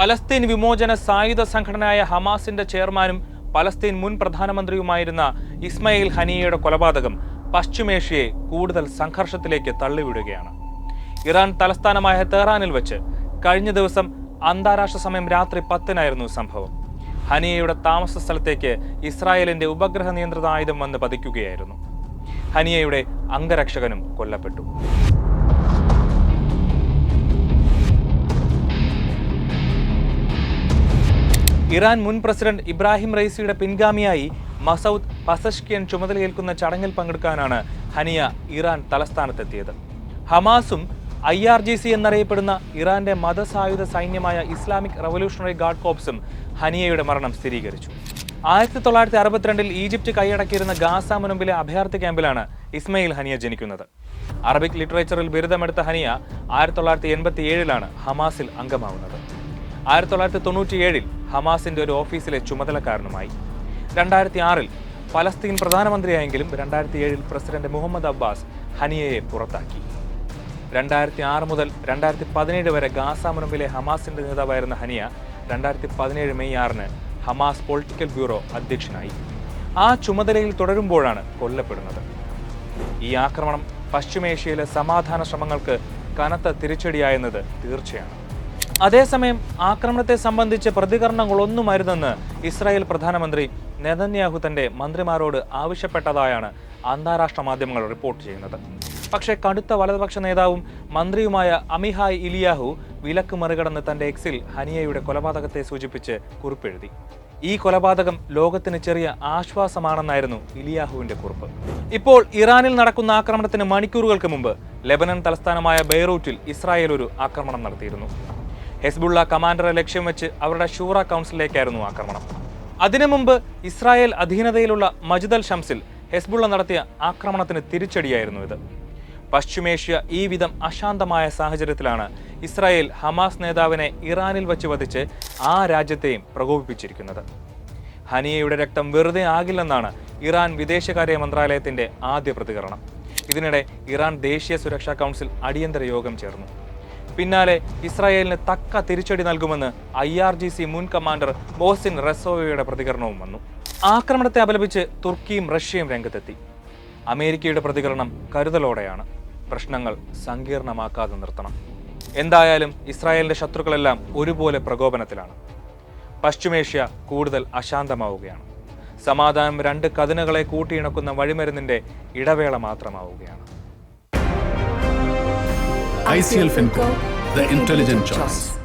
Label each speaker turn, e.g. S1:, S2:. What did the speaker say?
S1: Palestine വിമോചന സായുധ സംഘടനയായ ഹമാസിന്റെ ചെയർമാനും പലസ്തീൻ മുൻ പ്രധാനമന്ത്രിയുമായിരുന്ന ഇസ്മയിൽ ഹനിയയുടെ കൊലപാതകം പശ്ചിമേഷ്യയെ കൂടുതൽ സംഘർഷത്തിലേക്ക് തള്ളിവിടുകയാണ്. ഇറാൻ തലസ്ഥാനമായ തെഹ്റാനിൽ വെച്ച് കഴിഞ്ഞ ദിവസം അന്താരാഷ്ട്ര സമയം രാത്രി പത്തിനായിരുന്നു സംഭവം. ഹനിയയുടെ താമസ സ്ഥലത്തേക്ക് ഇസ്രായേലിന്റെ ഉപഗ്രഹ നിയന്ത്രിത ആയുധം വന്ന് പതിക്കുകയായിരുന്നു. ഹനിയയുടെ അംഗരക്ഷകനും കൊല്ലപ്പെട്ടു. ഇറാൻ മുൻ പ്രസിഡന്റ് ഇബ്രാഹിം റൈസിയുടെ പിൻഗാമിയായി മസൌദ് പസഷ്കിയൻ ചുമതലയേൽക്കുന്ന ചടങ്ങിൽ പങ്കെടുക്കാനാണ് ഹനിയ ഇറാൻ തലസ്ഥാനത്തെത്തിയത്. ഹമാസും ഐ ആർ ജി സി എന്നറിയപ്പെടുന്ന ഇറാന്റെ മതസായുധ സൈന്യമായ ഇസ്ലാമിക് റവല്യൂഷണറി ഗാർഡ് കോപ്സും ഹനിയയുടെ മരണം സ്ഥിരീകരിച്ചു. ആയിരത്തി തൊള്ളായിരത്തി അറുപത്തിരണ്ടിൽ ഈജിപ്റ്റ് കൈയടക്കിയിരുന്ന ഗാസ മുനമ്പിലെ അഭയാർത്ഥി ക്യാമ്പിലാണ് ഇസ്മയിൽ ഹനിയ ജനിക്കുന്നത്. അറബിക് ലിറ്ററേച്ചറിൽ ബിരുദമെടുത്ത ഹനിയ ആയിരത്തി തൊള്ളായിരത്തി എൺപത്തി ഏഴിലാണ് ഹമാസിൽ അംഗമാവുന്നത്. ആയിരത്തി തൊള്ളായിരത്തി തൊണ്ണൂറ്റിയേഴിൽ ഹമാസിന്റെ ഒരു ഓഫീസിലെ ചുമതലക്കാരനുമായി. രണ്ടായിരത്തി ആറിൽ പലസ്തീൻ പ്രധാനമന്ത്രിയായെങ്കിലും രണ്ടായിരത്തി ഏഴിൽ പ്രസിഡന്റ് മുഹമ്മദ് അബ്ബാസ് ഹനിയയെ പുറത്താക്കി. രണ്ടായിരത്തി ആറ് മുതൽ രണ്ടായിരത്തി പതിനേഴ് വരെ ഗാസ മുനമ്പിലെ ഹമാസിന്റെ നേതാവായിരുന്ന ഹനിയ രണ്ടായിരത്തി പതിനേഴ് മെയ് ആറിന് ഹമാസ് പൊളിറ്റിക്കൽ ബ്യൂറോ അധ്യക്ഷനായി. ആ ചുമതലയിൽ തുടരുമ്പോഴാണ് കൊല്ലപ്പെടുന്നത്. ഈ ആക്രമണം പശ്ചിമേഷ്യയിലെ സമാധാന ശ്രമങ്ങൾക്ക് കനത്ത തിരിച്ചടിയായെന്നത് തീർച്ചയാണ്. അതേസമയം ആക്രമണത്തെ സംബന്ധിച്ച് പ്രതികരണങ്ങളൊന്നുമരുതെന്ന് ഇസ്രായേൽ പ്രധാനമന്ത്രി നെതന്യാഹു തന്റെ മന്ത്രിമാരോട് ആവശ്യപ്പെട്ടതായാണ് അന്താരാഷ്ട്ര മാധ്യമങ്ങൾ റിപ്പോർട്ട് ചെയ്യുന്നത്. പക്ഷേ കടുത്ത വലതുപക്ഷ നേതാവും മന്ത്രിയുമായ അമിഹായ് ഇലിയാഹു വിലക്ക് മറികടന്ന് തന്റെ എക്സിൽ ഹനിയയുടെ കൊലപാതകത്തെ സൂചിപ്പിച്ച് കുറിപ്പെഴുതി. ഈ കൊലപാതകം ലോകത്തിന് ചെറിയ ആശ്വാസമാണെന്നായിരുന്നു ഇലിയാഹുവിന്റെ കുറിപ്പ്. ഇപ്പോൾ ഇറാനിൽ നടക്കുന്ന ആക്രമണത്തിന് മണിക്കൂറുകൾക്ക് മുമ്പ് ലെബനൻ തലസ്ഥാനമായ ബെയ്റൂട്ടിൽ ഇസ്രായേൽ ഒരു ആക്രമണം നടത്തിയിരുന്നു. ഹെസ്ബുള്ള കമാൻഡറെ ലക്ഷ്യം വെച്ച് അവരുടെ ഷൂറ കൗൺസിലേക്കായിരുന്നു ആക്രമണം. അതിനു മുമ്പ് ഇസ്രായേൽ അധീനതയിലുള്ള മജിദൽ ഷംസിൽ ഹെസ്ബുള്ള നടത്തിയ ആക്രമണത്തിന് തിരിച്ചടിയായിരുന്നു ഇത്. പശ്ചിമേഷ്യ ഈ വിധം അശാന്തമായ സാഹചര്യത്തിലാണ് ഇസ്രായേൽ ഹമാസ് നേതാവിനെ ഇറാനിൽ വച്ച് വധിച്ച് ആ രാജ്യത്തെയും പ്രകോപിപ്പിച്ചിരിക്കുന്നത്. ഹനിയയുടെ രക്തം വെറുതെ ആകില്ലെന്നാണ് ഇറാൻ വിദേശകാര്യ മന്ത്രാലയത്തിന്റെ ആദ്യ പ്രതികരണം. ഇതിനിടെ ഇറാൻ ദേശീയ സുരക്ഷാ കൗൺസിൽ അടിയന്തര യോഗം ചേർന്നു. പിന്നാലെ ഇസ്രായേലിന് തക്ക തിരിച്ചടി നൽകുമെന്ന് ഐ ആർ ജി സി മുൻ കമാൻഡർ ബോസിൻ റെസോവയുടെ പ്രതികരണവും വന്നു. ആക്രമണത്തെ അപലപിച്ച് തുർക്കിയും റഷ്യയും രംഗത്തെത്തി. അമേരിക്കയുടെ പ്രതികരണം കരുതലോടെയാണ്. പ്രശ്നങ്ങൾ സങ്കീർണമാക്കാതെ നിർത്തണം. എന്തായാലും ഇസ്രായേലിന്റെ ശത്രുക്കളെല്ലാം ഒരുപോലെ പ്രകോപനത്തിലാണ്. പശ്ചിമേഷ്യ കൂടുതൽ അശാന്തമാവുകയാണ്. സമാധാനം രണ്ട് കതിനുകളെ കൂട്ടിയിണക്കുന്ന വഴിമരുന്നിന്റെ ഇടവേള മാത്രമാവുകയാണ്.
S2: ICL FinCo, the intelligent choice.